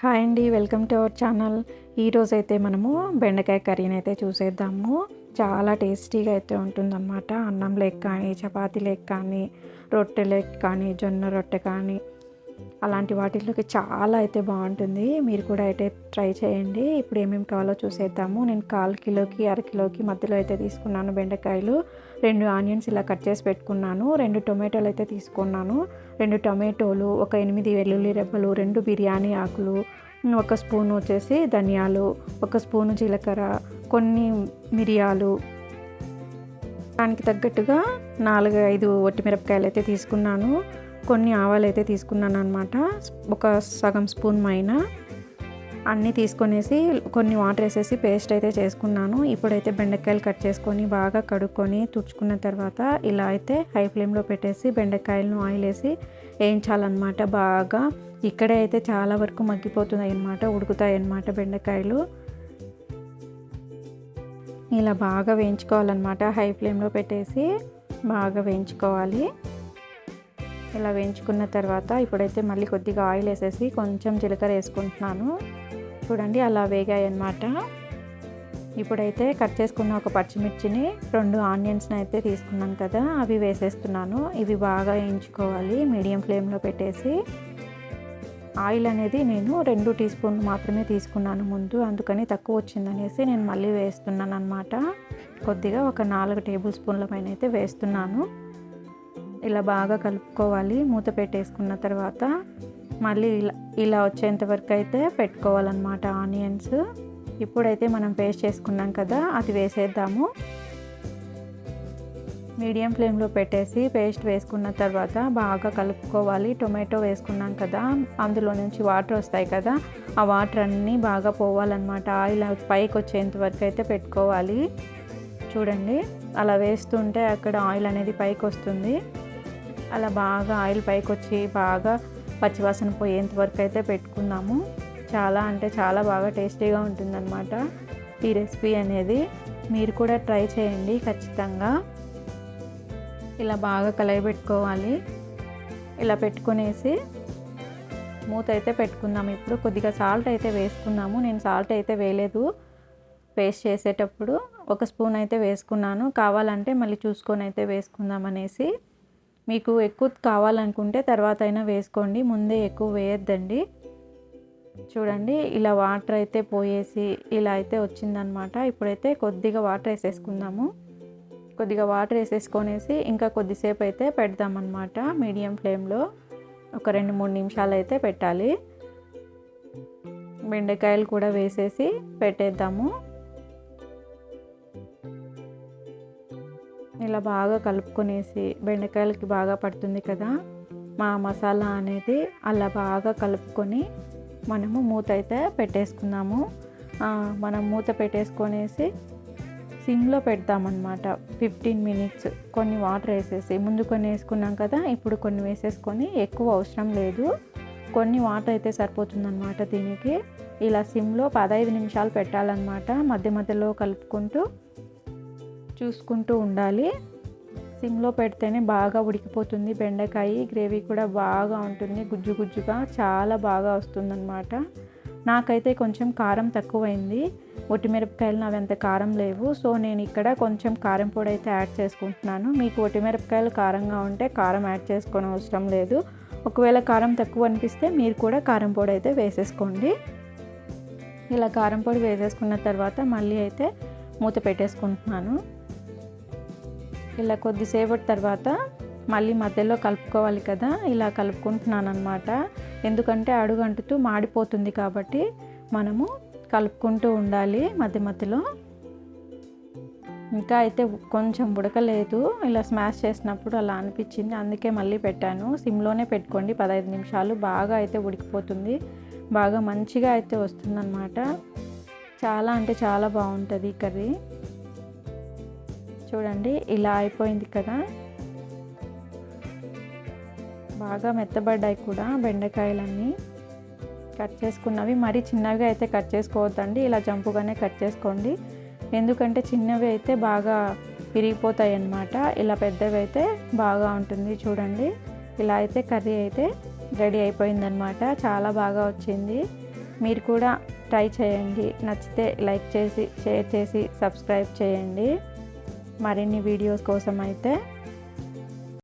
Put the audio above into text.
Hi అండి welcome to our channel. ఈరోజు అయితే మనము బెండకాయ కర్రీని అయితే చూసేద్దాము. చాలా టేస్టీగా అయితే ఉంటుందన్నమాట. అన్నం లేక్ కానీ చపాతీ లేక్ కానీ రొట్టె లేక్ కానీ జొన్న రొట్టె కానీ అలాంటి వాటిలోకి చాలా అయితే బాగుంటుంది. మీరు కూడా అయితే ట్రై చేయండి. ఇప్పుడు ఏమేమి కావాలో చూసేద్దాము. నేను కాల్ కిలోకి అర కిలోకి మధ్యలో అయితే తీసుకున్నాను బెండకాయలు. రెండు ఆనియన్స్ ఇలా కట్ చేసి పెట్టుకున్నాను. రెండు టొమాటోలు అయితే తీసుకున్నాను. రెండు టమాటోలు ఒక ఎనిమిది వెల్లుల్లి రెబ్బలు రెండు బిర్యానీ ఆకులు ఒక స్పూన్ వచ్చేసి ధనియాలు ఒక స్పూను జీలకర్ర కొన్ని మిరియాలు. దానికి తగ్గట్టుగా నాలుగు ఐదు ఒట్టిమిరపకాయలు అయితే తీసుకున్నాను. కొన్ని ఆవాలు అయితే తీసుకున్నాను అనమాట ఒక సగం స్పూన్ మైన. అన్నీ తీసుకొనేసి కొన్ని వాటర్ వేసేసి పేస్ట్ అయితే చేసుకున్నాను. ఇప్పుడైతే బెండకాయలు కట్ చేసుకొని బాగా కడుక్కొని తుడుచుకున్న తర్వాత ఇలా అయితే హై ఫ్లేమ్లో పెట్టేసి బెండకాయలను ఆయిల్ వేసి వేయించాలన్నమాట. బాగా ఇక్కడే అయితే చాలా వరకు మగ్గిపోతున్నాయి అన్నమాట ఉడుకుతాయి అన్నమాట బెండకాయలు. ఇలా బాగా వేయించుకోవాలన్నమాట. హై ఫ్లేమ్లో పెట్టేసి బాగా వేయించుకోవాలి. ఇలా వేయించుకున్న తర్వాత ఇప్పుడైతే మళ్ళీ కొద్దిగా ఆయిల్ వేసేసి కొంచెం జీలకర్ర వేసుకుంటున్నాను. చూడండి అలా వేగాయి అన్నమాట ఇప్పుడైతే కట్ చేసుకున్న ఒక పచ్చిమిర్చిని రెండు ఆనియన్స్ని అయితే తీసుకున్నాను కదా అవి వేసేస్తున్నాను. ఇవి బాగా వేయించుకోవాలి మీడియం ఫ్లేమ్లో పెట్టేసి. ఆయిల్ అనేది నేను రెండు టీ స్పూన్లు మాత్రమే తీసుకున్నాను ముందు అందుకని తక్కువ వచ్చిందనేసి నేను మళ్ళీ వేస్తున్నాను అనమాట కొద్దిగా ఒక నాలుగు టేబుల్ స్పూన్ల పైన అయితే వేస్తున్నాను. ఇలా బాగా కలుపుకోవాలి మూత పెట్టేసుకున్న తర్వాత. మళ్ళీ ఇలా ఇలా వచ్చేంత వరకు అయితే పెట్టుకోవాలన్నమాట ఆనియన్స్. ఇప్పుడైతే మనం పేస్ట్ చేసుకున్నాం కదా అది వేసేద్దాము. మీడియం ఫ్లేమ్లో పెట్టేసి పేస్ట్ వేసుకున్న తర్వాత బాగా కలుపుకోవాలి. టొమాటో వేసుకున్నాం కదా అందులో నుంచి వాటర్ వస్తాయి కదా ఆ వాటర్ అన్నీ బాగా పోవాలన్నమాట. ఆయిల్ పైకి వచ్చేంత వరకు అయితే పెట్టుకోవాలి. చూడండి అలా వేస్తుంటే అక్కడ ఆయిల్ అనేది పైకి వస్తుంది. అలా బాగా ఆయిల్ పైకి వచ్చి బాగా పచ్చివాసన పోయేంత వరకు అయితే పెట్టుకున్నాము. చాలా అంటే చాలా బాగా టేస్టీగా ఉంటుందన్నమాట ఈ రెసిపీ అనేది. మీరు కూడా ట్రై చేయండి ఖచ్చితంగా. ఇలా బాగా కలయబెట్టుకోవాలి. ఇలా పెట్టుకునేసి మూత అయితే పెట్టుకుందాం ఇప్పుడు కొద్దిగా సాల్ట్ అయితే వేసుకున్నాము. నేను సాల్ట్ అయితే వేయలేదు. పేస్ట్ చేసేటప్పుడు ఒక స్పూన్ అయితే వేసుకున్నాను. కావాలంటే మళ్ళీ చూసుకొని అయితే వేసుకుందాం అనేసి. మీకు ఎక్కువ కావాలనుకుంటే తర్వాత అయినా వేసుకోండి. ముందే ఎక్కువ వేయద్దండి. చూడండి ఇలా వాటర్ అయితే పోయేసి ఇలా అయితే వచ్చిందనమాట ఇప్పుడైతే కొద్దిగా వాటర్ వేసేసుకుందాము. కొద్దిగా వాటర్ వేసేసుకొనేసి ఇంకా కొద్దిసేపు అయితే పెడదామన్నమాట. మీడియం ఫ్లేమ్లో ఒక రెండు మూడు నిమిషాలు అయితే పెట్టాలి. బెండకాయలు కూడా వేసేసి పెట్టేద్దాము. ఇలా బాగా కలుపుకొనేసి బెండకాయలకి బాగా పడుతుంది కదా మా మసాలా అనేది అలా బాగా కలుపుకొని మనము మూత అయితే పెట్టేసుకున్నాము మనం మూత పెట్టేసుకొనేసి సిమ్లో పెడతామన్నమాట. ఫిఫ్టీన్ మినిట్స్ కొన్ని వాటర్ వేసేసి. ముందు కొన్ని వేసుకున్నాం కదా ఇప్పుడు కొన్ని వేసేసుకొని ఎక్కువ అవసరం లేదు. కొన్ని వాటర్ అయితే సరిపోతుందన్నమాట దీనికి. ఇలా సిమ్లో పదహైదు నిమిషాలు పెట్టాలన్నమాట. మధ్య మధ్యలో కలుపుకుంటూ చూసుకుంటూ ఉండాలి. సిమ్లో పెడితేనే బాగా ఉడికిపోతుంది బెండకాయ గ్రేవీ కూడా బాగా ఉంటుంది. గుజ్జు గుజ్జుగా చాలా బాగా వస్తుందన్నమాట. నాకైతే కొంచెం కారం తక్కువైంది. ఒట్టిమిరపకాయలు నావి అంత కారం లేవు. సో నేను ఇక్కడ కొంచెం కారం పొడి అయితే యాడ్ చేసుకుంటున్నాను. మీకు ఒట్టిమిరపకాయలు కారంగా ఉంటే కారం యాడ్ చేసుకొని అవసరం లేదు. ఒకవేళ కారం తక్కువ అనిపిస్తే మీరు కూడా కారం పొడి అయితే వేసేసుకోండి. ఇలా కారం పొడి వేసేసుకున్న తర్వాత మళ్ళీ అయితే మూత పెట్టేసుకుంటున్నాను. ఇలా కొద్దిసేపటి తర్వాత మళ్ళీ మధ్యలో కలుపుకోవాలి కదా ఇలా కలుపుకుంటున్నాను అనమాట ఎందుకంటే అడుగు అంటుతూ మాడిపోతుంది కాబట్టి మనము కలుపుకుంటూ ఉండాలి మధ్య మధ్యలో. ఇంకా అయితే కొంచెం ఉడకలేదు ఇలా స్మాష్ చేసినప్పుడు అలా అనిపించింది అందుకే మళ్ళీ పెట్టాను. సిమ్లోనే పెట్టుకోండి పదహైదు నిమిషాలు బాగా అయితే ఉడికిపోతుంది బాగా మంచిగా అయితే వస్తుందన్నమాట. చాలా అంటే చాలా బాగుంటుంది ఈ కర్రీ. చూడండి ఇలా అయిపోయింది కదా. బాగా మెత్తబడ్డాయి కూడా బెండకాయలన్నీ. కట్ చేసుకున్నవి మరీ చిన్నవిగా అయితే కట్ చేసుకోవద్దండి ఇలా జంపుగానే కట్ చేసుకోండి. ఎందుకంటే చిన్నవి అయితే బాగా విరిగిపోతాయి అన్నమాట ఇలా పెద్దవి అయితే బాగా ఉంటుంది చూడండి. ఇలా అయితే కర్రీ అయితే రెడీ అయిపోయిందనమాట చాలా బాగా వచ్చింది. మీరు కూడా ట్రై చేయండి నచ్చితే లైక్ చేసి షేర్ చేసి సబ్స్క్రైబ్ చేయండి. మరిన్ని వీడియోస్ కోసం అయితే